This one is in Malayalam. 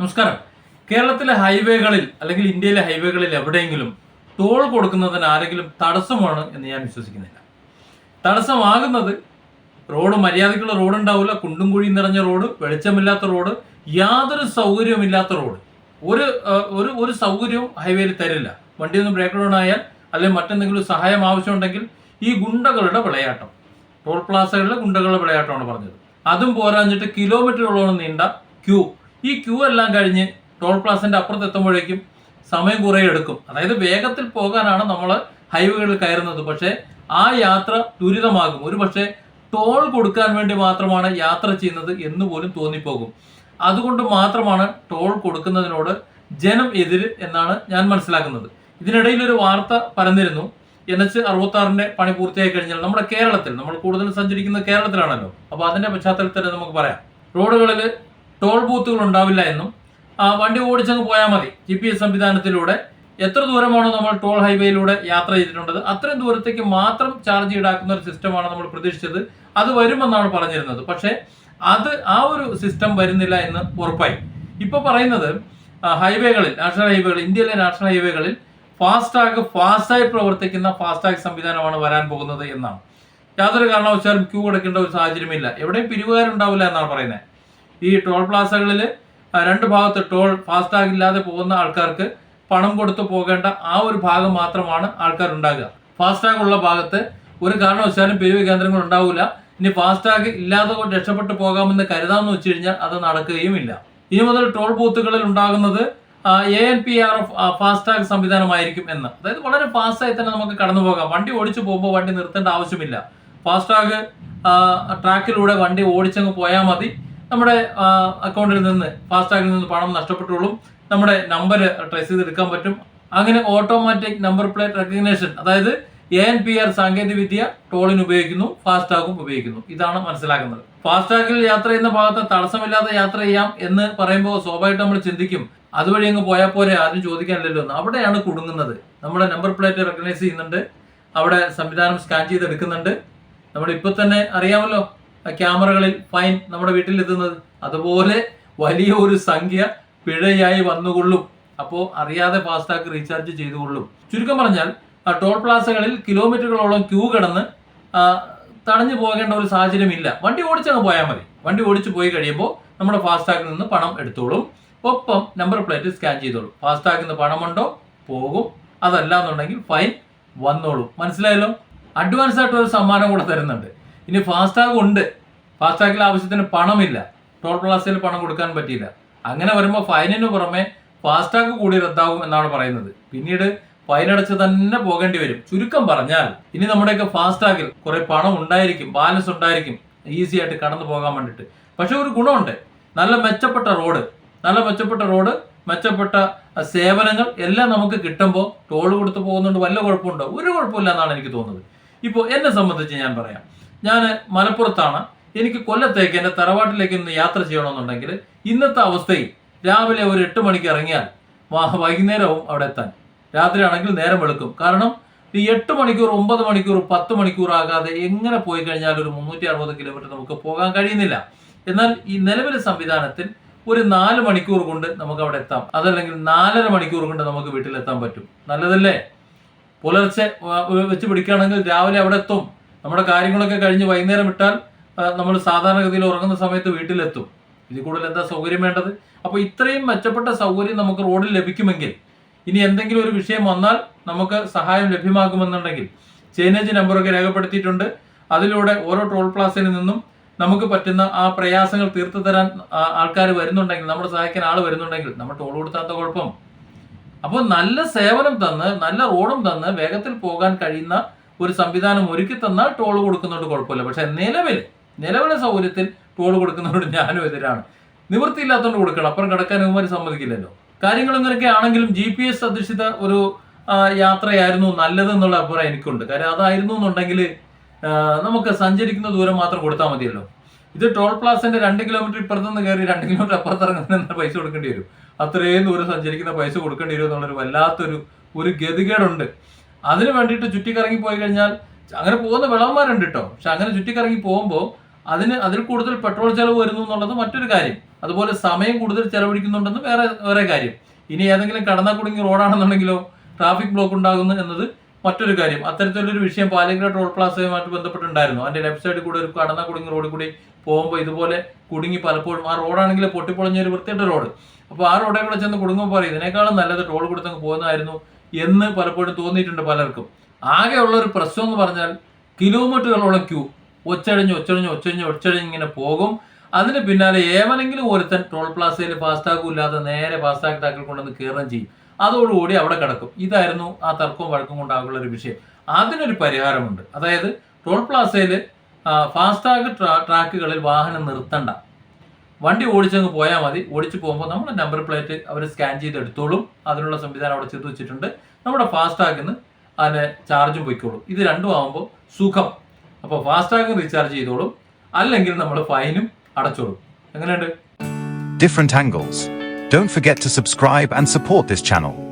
നമസ്കാരം. കേരളത്തിലെ ഹൈവേകളിൽ അല്ലെങ്കിൽ ഇന്ത്യയിലെ ഹൈവേകളിൽ എവിടെയെങ്കിലും ടോൾ കൊടുക്കുന്നതിന് ആരെങ്കിലും തടസ്സമാണ് എന്ന് ഞാൻ വിശ്വസിക്കുന്നില്ല. തടസ്സമാകുന്നത് റോഡ് മര്യാദയ്ക്കുള്ള റോഡ് ഉണ്ടാവില്ല. കുണ്ടും കുഴിയും നിറഞ്ഞ റോഡ് വെളിച്ചമില്ലാത്ത റോഡ് യാതൊരു സൗകര്യവുമില്ലാത്ത റോഡ്. ഒരു ഒരു ഒരു സൗകര്യവും ഹൈവേയിൽ തരില്ല. വണ്ടി ഒന്ന് ബ്രേക്ക് ഡൗൺ ആയാൽ അല്ലെങ്കിൽ മറ്റെന്തെങ്കിലും സഹായം ആവശ്യമുണ്ടെങ്കിൽ ഈ ഗുണ്ടകളുടെ വിളയാട്ടം. ടോൾ പ്ലാസകളിലെ ഗുണ്ടകളുടെ വിളയാട്ടമാണ് പറഞ്ഞത്. അതും പോരാഞ്ഞിട്ട് കിലോമീറ്ററുകളോളം നീണ്ട ക്യൂ. ഈ ക്യൂ എല്ലാം കഴിഞ്ഞ് ടോൾ പ്ലാസിന്റെ അപ്പുറത്ത് എത്തുമ്പോഴേക്കും സമയം കുറേ എടുക്കും. അതായത് വേഗത്തിൽ പോകാനാണ് നമ്മൾ ഹൈവേകളിൽ കയറുന്നത്. പക്ഷേ ആ യാത്ര ദുരിതമാകും. ഒരു പക്ഷേ ടോൾ കൊടുക്കാൻ വേണ്ടി മാത്രമാണ് യാത്ര ചെയ്യുന്നത് എന്ന് പോലും തോന്നിപ്പോകും. അതുകൊണ്ട് മാത്രമാണ് ടോൾ കൊടുക്കുന്നതിനോട് ജനം എതിര് എന്നാണ് ഞാൻ മനസ്സിലാക്കുന്നത്. ഇതിനിടയിൽ ഒരു വാർത്ത പരന്നിരുന്നു. എൻ എച്ച് അറുപത്താറിന്റെ പണി പൂർത്തിയായി കഴിഞ്ഞാൽ നമ്മുടെ കേരളത്തിൽ നമ്മൾ കൂടുതൽ സഞ്ചരിക്കുന്ന കേരളത്തിലാണല്ലോ. അപ്പൊ അതിന്റെ പശ്ചാത്തലത്തിൽ നമുക്ക് പറയാം. റോഡുകളിൽ ടോൾ ബൂത്തുകൾ ഉണ്ടാവില്ല എന്നും വണ്ടി ഓടിച്ചങ്ങ് പോയാൽ മതി. ജി പി എസ് സംവിധാനത്തിലൂടെ എത്ര ദൂരമാണോ നമ്മൾ ടോൾ ഹൈവേയിലൂടെ യാത്ര ചെയ്തിട്ടുള്ളത് അത്രയും ദൂരത്തേക്ക് മാത്രം ചാർജ് ഈടാക്കുന്ന ഒരു സിസ്റ്റമാണ് നമ്മൾ പ്രതീക്ഷിച്ചത്. അത് വരുമെന്നാണ് പറഞ്ഞിരുന്നത്. പക്ഷേ അത് ആ ഒരു സിസ്റ്റം വരുന്നില്ല എന്ന് ഉറപ്പായി. ഇപ്പൊ പറയുന്നത് ഹൈവേകളിൽ നാഷണൽ ഹൈവേകളിൽ ഇന്ത്യയിലെ നാഷണൽ ഹൈവേകളിൽ ഫാസ്ടാഗ് ഫാസ്റ്റായി പ്രവർത്തിക്കുന്ന ഫാസ്ടാഗ് സംവിധാനമാണ് വരാൻ പോകുന്നത് എന്നാണ്. യാതൊരു കാരണവശാലും ക്യൂ കൊടുക്കേണ്ട ഒരു സാഹചര്യമില്ല. എവിടെയും പിരിവുകാരുണ്ടാവില്ല എന്നാണ് പറയുന്നത്. ഈ ടോൾ പ്ലാസകളിൽ രണ്ട് ഭാഗത്ത് ടോൾ ഫാസ്ടാഗ് ഇല്ലാതെ പോകുന്ന ആൾക്കാർക്ക് പണം കൊടുത്തു പോകേണ്ട ആ ഒരു ഭാഗം മാത്രമാണ് ആൾക്കാർ ഉണ്ടാകുക ഫാസ്ടാഗ് ഉള്ള ഭാഗത്ത് ഒരു കാരണവശാലും പിരിവ് കേന്ദ്രങ്ങൾ ഉണ്ടാവില്ല ഇനി ഫാസ്ടാഗ് ഇല്ലാതെ രക്ഷപ്പെട്ടു പോകാമെന്ന് കരുതാമെന്ന് വെച്ച് കഴിഞ്ഞാൽ അത് നടക്കുകയുമില്ല. ഇനി മുതൽ ടോൾ ബൂത്തുകളിൽ ഉണ്ടാകുന്നത് A N P R FASTag സംവിധാനമായിരിക്കും എന്ന്. അതായത് വളരെ ഫാസ്റ്റായി തന്നെ നമുക്ക് കടന്നു പോകാം. വണ്ടി ഓടിച്ചു പോകുമ്പോൾ വണ്ടി നിർത്തേണ്ട ആവശ്യമില്ല. ഫാസ്ടാഗ് ട്രാക്കിലൂടെ വണ്ടി ഓടിച്ചങ്ങ് പോയാൽ മതി. നമ്മുടെ അക്കൗണ്ടിൽ നിന്ന് ഫാസ്ടാഗിൽ നിന്ന് പണം നഷ്ടപ്പെട്ടുള്ളൂ നമ്മുടെ നമ്പർ ട്രേസ് ചെയ്തെടുക്കാൻ പറ്റും. അങ്ങനെ ഓട്ടോമാറ്റിക് നമ്പർ പ്ലേറ്റ് റെക്കഗ്നേഷൻ അതായത് എ എൻ പി ആർ സാങ്കേതിക വിദ്യ ടോളിന് ഉപയോഗിക്കുന്നു ഫാസ്ടാഗും ഉപയോഗിക്കുന്നു. ഇതാണ് മനസ്സിലാക്കുന്നത്. ഫാസ്ടാഗിൽ യാത്ര ചെയ്യുന്ന ഭാഗത്ത് തടസ്സമില്ലാതെ യാത്ര ചെയ്യാം എന്ന് പറയുമ്പോൾ സ്വാഭാവികമായിട്ട് നമ്മൾ ചിന്തിക്കും അതുവഴി അങ്ങ് പോയാൽ പോരെ? ആരും ചോദിക്കാനില്ലല്ലോ എന്ന്. അവിടെയാണ് കുടുങ്ങുന്നത്. നമ്മുടെ നമ്പർ പ്ലേറ്റ് റെക്കഗ്നൈസ് ചെയ്യുന്നുണ്ട്. അവിടെ സംവിധാനം സ്കാൻ ചെയ്തെടുക്കുന്നുണ്ട്. നമ്മൾ ഇപ്പൊ തന്നെ അറിയാമല്ലോ. ക്യാമറകളിൽ ഫൈൻ നമ്മുടെ വീട്ടിൽ എത്തുന്നത് അതുപോലെ വലിയ ഒരു സംഖ്യ പിഴയായി വന്നുകൊള്ളും. അപ്പോൾ അറിയാതെ ഫാസ്ടാഗ് റീചാർജ് ചെയ്തുകൊള്ളും. ചുരുക്കം പറഞ്ഞാൽ ടോൾ പ്ലാസകളിൽ കിലോമീറ്ററുകളോളം ക്യൂ കിടന്ന് തടഞ്ഞു പോകേണ്ട ഒരു സാഹചര്യമില്ല. വണ്ടി ഓടിച്ചങ്ങ് പോയാൽ മതി. വണ്ടി ഓടിച്ചു പോയി കഴിയുമ്പോൾ നമ്മുടെ ഫാസ്ടാഗിൽ നിന്ന് പണം എടുത്തോളും. ഒപ്പം നമ്പർ പ്ലേറ്റ് സ്കാൻ ചെയ്തോളും. ഫാസ്ടാഗിൽ നിന്ന് പണമുണ്ടോ? പോകും. അതല്ല എന്നുണ്ടെങ്കിൽ ഫൈൻ വന്നോളും. മനസ്സിലായല്ലോ? അഡ്വാൻസ് ആയിട്ട് ഒരു സമ്മാനം കൂടെ തരുന്നുണ്ട്. ഇനി ഫാസ്ടാഗ് ഉണ്ട്. ഫാസ്ടാഗിൽ ആവശ്യത്തിന് പണമില്ല. ടോൾ പ്ലാസയിൽ പണം കൊടുക്കാൻ പറ്റിയില്ല. അങ്ങനെ വരുമ്പോൾ ഫൈനിന് പുറമെ ഫാസ്ടാഗ് കൂടി റദ്ദാകും എന്നാണ് പറയുന്നത്. പിന്നീട് ഫൈൻ അടച്ച് തന്നെ പോകേണ്ടി വരും. ചുരുക്കം പറഞ്ഞാൽ ഇനി നമ്മുടെയൊക്കെ ഫാസ്ടാഗിൽ കുറെ പണം ഉണ്ടായിരിക്കും ബാലൻസ് ഉണ്ടായിരിക്കും. ഈസി ആയിട്ട് കടന്നു പോകാൻ വേണ്ടിയിട്ട്. പക്ഷെ ഒരു ഗുണമുണ്ട്. നല്ല മെച്ചപ്പെട്ട റോഡ് നല്ല മെച്ചപ്പെട്ട റോഡ് മെച്ചപ്പെട്ട സേവനങ്ങൾ എല്ലാം നമുക്ക് കിട്ടുമ്പോൾ ടോൾ കൊടുത്ത് പോകുന്നുണ്ട് വല്ല കുഴപ്പമുണ്ടോ? ഒരു കുഴപ്പമില്ല എന്നാണ് എനിക്ക് തോന്നുന്നത്. ഇപ്പോൾ എന്നെ സംബന്ധിച്ച് ഞാൻ പറയാം. ഞാൻ മലപ്പുറത്താണ്. എനിക്ക് കൊല്ലത്തേക്ക് എന്റെ തറവാട്ടിലേക്ക് ഇന്ന് യാത്ര ചെയ്യണമെന്നുണ്ടെങ്കിൽ ഇന്നത്തെ അവസ്ഥയിൽ രാവിലെ ഒരു എട്ട് മണിക്ക് ഇറങ്ങിയാൽ വൈകുന്നേരവും അവിടെ എത്താൻ. രാത്രി ആണെങ്കിൽ നേരം വെളുക്കും. കാരണം ഈ എട്ട് മണിക്കൂർ ഒമ്പത് മണിക്കൂർ പത്ത് മണിക്കൂർ ആകാതെ എങ്ങനെ പോയി കഴിഞ്ഞാൽ ഒരു മുന്നൂറ്റി അറുപത് കിലോമീറ്റർ നമുക്ക് പോകാൻ കഴിയുന്നില്ല. എന്നാൽ ഈ നിലവിലെ സംവിധാനത്തിൽ ഒരു നാല് മണിക്കൂർ കൊണ്ട് നമുക്ക് അവിടെ എത്താം. അതല്ലെങ്കിൽ നാലര മണിക്കൂർ കൊണ്ട് നമുക്ക് വീട്ടിലെത്താൻ പറ്റും. നല്ലതല്ലേ? പുലർച്ചെ വെച്ച് പിടിക്കുകയാണെങ്കിൽ രാവിലെ അവിടെ എത്തും. നമ്മുടെ കാര്യങ്ങളൊക്കെ കഴിഞ്ഞ് വൈകുന്നേരം വിട്ടാൽ നമ്മൾ സാധാരണഗതിയിൽ ഉറങ്ങുന്ന സമയത്ത് വീട്ടിലെത്തും. ഇതിൽ കൂടുതൽ എന്താ സൗകര്യം വേണ്ടത്? അപ്പോൾ ഇത്രയും മെച്ചപ്പെട്ട സൗകര്യം നമുക്ക് റോഡിൽ ലഭിക്കുമെങ്കിൽ ഇനി എന്തെങ്കിലും ഒരു വിഷയം വന്നാൽ നമുക്ക് സഹായം ലഭ്യമാകുമെന്നുണ്ടെങ്കിൽ ചേനേജ് നമ്പറൊക്കെ രേഖപ്പെടുത്തിയിട്ടുണ്ട്. അതിലൂടെ ഓരോ ടോൾ പ്ലാസയിൽ നിന്നും നമുക്ക് പറ്റുന്ന ആ പ്രയാസങ്ങൾ തീർത്തു തരാൻ ആൾക്കാർ വരുന്നുണ്ടെങ്കിൽ നമ്മളെ സഹായിക്കാൻ ആൾ വരുന്നുണ്ടെങ്കിൽ നമ്മൾ ടോൾ കൊടുത്താത്ത കുഴപ്പം. അപ്പോൾ നല്ല സേവനം തന്ന് നല്ല റോഡും തന്ന് വേഗത്തിൽ പോകാൻ കഴിയുന്ന ഒരു സംവിധാനം ഒരുക്കി തന്നാൽ ടോൾ കൊടുക്കുന്നതുകൊണ്ട് കുഴപ്പമില്ല. പക്ഷെ നിലവിൽ നിലവിലെ സൗകര്യത്തിൽ ടോൾ കൊടുക്കുന്നവരോട് ഞാനും എതിരാണ്. നിവൃത്തിയില്ലാത്തതുകൊണ്ട് കൊടുക്കണം. അപ്പുറം കിടക്കാൻ ഇവന്മാർ സമ്മതിക്കില്ലല്ലോ. കാര്യങ്ങൾ ഇങ്ങനെയൊക്കെ ആണെങ്കിലും ജി പി എസ് അധിഷ്ഠിത ഒരു യാത്രയായിരുന്നു നല്ലത് എന്നുള്ള അഭിപ്രായം എനിക്കുണ്ട്. കാര്യം അതായിരുന്നു എന്നുണ്ടെങ്കിൽ നമുക്ക് സഞ്ചരിക്കുന്ന ദൂരം മാത്രം കൊടുത്താൽ മതിയല്ലോ. ഇത് ടോൾ പ്ലാസിന്റെ രണ്ട് കിലോമീറ്റർ ഇപ്പുറത്ത് നിന്ന് കയറി രണ്ട് കിലോമീറ്റർ അപ്പുറത്ത് ഇറങ്ങുന്ന പൈസ കൊടുക്കേണ്ടി വരും? അത്രയും ദൂരം സഞ്ചരിക്കുന്ന പൈസ കൊടുക്കേണ്ടി വരും എന്നുള്ളൊരു വല്ലാത്തൊരു ഒരു ഗതികേടുണ്ട്. അതിന് വേണ്ടിയിട്ട് ചുറ്റിക്കറങ്ങി പോയി കഴിഞ്ഞാൽ അങ്ങനെ പോകുന്ന വിളവന്മാരുണ്ട് കേട്ടോ. പക്ഷെ അങ്ങനെ ചുറ്റിക്കറങ്ങി പോകുമ്പോൾ അതിന് അതിൽ കൂടുതൽ പെട്രോൾ ചെലവ് വരുന്നു എന്നുള്ളത് മറ്റൊരു കാര്യം. അതുപോലെ സമയം കൂടുതൽ ചെലവഴിക്കുന്നുണ്ടെന്ന് വേറെ വേറെ കാര്യം. ഇനി ഏതെങ്കിലും കടന്നാ കുടുങ്ങി റോഡാണെന്നുണ്ടെങ്കിലോ ട്രാഫിക് ബ്ലോക്ക് ഉണ്ടാകുന്നു എന്നത് മറ്റൊരു കാര്യം. അത്തരത്തിലൊരു വിഷയം പാലക്കാട് ടോൾ പ്ലാസയുമായിട്ട് ബന്ധപ്പെട്ടുണ്ടായിരുന്നു അതിന്റെ ലെഫ്റ്റ് സൈഡിൽ കൂടെ ഒരു കടന്നാ കുടുങ്ങി റോഡിൽ കൂടി പോകുമ്പോൾ ഇതുപോലെ കുടുങ്ങി പലപ്പോഴും ആ റോഡാണെങ്കിൽ പൊട്ടിപ്പൊളിഞ്ഞ ഒരു വൃത്തിയുടെ റോഡ്. അപ്പോൾ ആ റോഡിൽ കൂടെ ചെന്ന് കുടുങ്ങുമ്പോൾ പറയും ഇതിനേക്കാളും നല്ലത് ടോൾ കൊടുത്തങ്ങ് പോകുന്നതായിരുന്നു എന്ന് പലപ്പോഴും തോന്നിയിട്ടുണ്ട് പലർക്കും. ആകെയുള്ള ഒരു പ്രശ്നം എന്ന് പറഞ്ഞാൽ കിലോമീറ്ററുകളോളം ക്യൂ. ഒച്ചഴിഞ്ഞ് ഒച്ചഴിഞ്ഞ് ഒച്ചഴിഞ്ഞ് ഒച്ചഴിഞ്ഞ് ഇങ്ങനെ പോകും. അതിന് പിന്നാലെ ഏവനെങ്കിലും ഒരുത്തൻ ടോൾ പ്ലാസയിൽ ഫാസ്ടാഗും ഇല്ലാതെ നേരെ ഫാസ്ടാഗ് താക്കൾ കൊണ്ടുവന്ന് കയറുകയും ചെയ്യും. അതോടുകൂടി അവിടെ കിടക്കും. ഇതായിരുന്നു ആ തർക്കവും വഴക്കും കൊണ്ടാകുള്ള ഒരു വിഷയം. അതിനൊരു പരിഹാരമുണ്ട്. അതായത് ടോൾ പ്ലാസയിൽ ഫാസ്റ്റാഗ് ട്രാ ട്രാക്കുകളിൽ വാഹനം നിർത്തണ്ട. വണ്ടി ഓടിച്ചങ്ങ് പോയാൽ മതി. ഓടിച്ചു പോകുമ്പോൾ നമ്മുടെ നമ്പർ പ്ലേറ്റ് അവർ സ്കാൻ ചെയ്ത് എടുത്തോളും അതിനുള്ള സംവിധാനം അവിടെ ചെയ്തു വെച്ചിട്ടുണ്ട്. നമ്മുടെ ഫാസ്റ്റാഗിന്ന് നിന്ന് അതിന് ചാർജും പൊയ്ക്കോളും. ഇത് രണ്ടും ആകുമ്പോൾ സുഖം. അപ്പോൾ ഫാസ്ടാഗ് റീചാർജ് ചെയ്തോളും. അല്ലെങ്കിൽ നമ്മൾ ഫൈനും അടച്ചോളും. എങ്ങനെയുണ്ട്? Different angles Don't forget to subscribe and support this channel.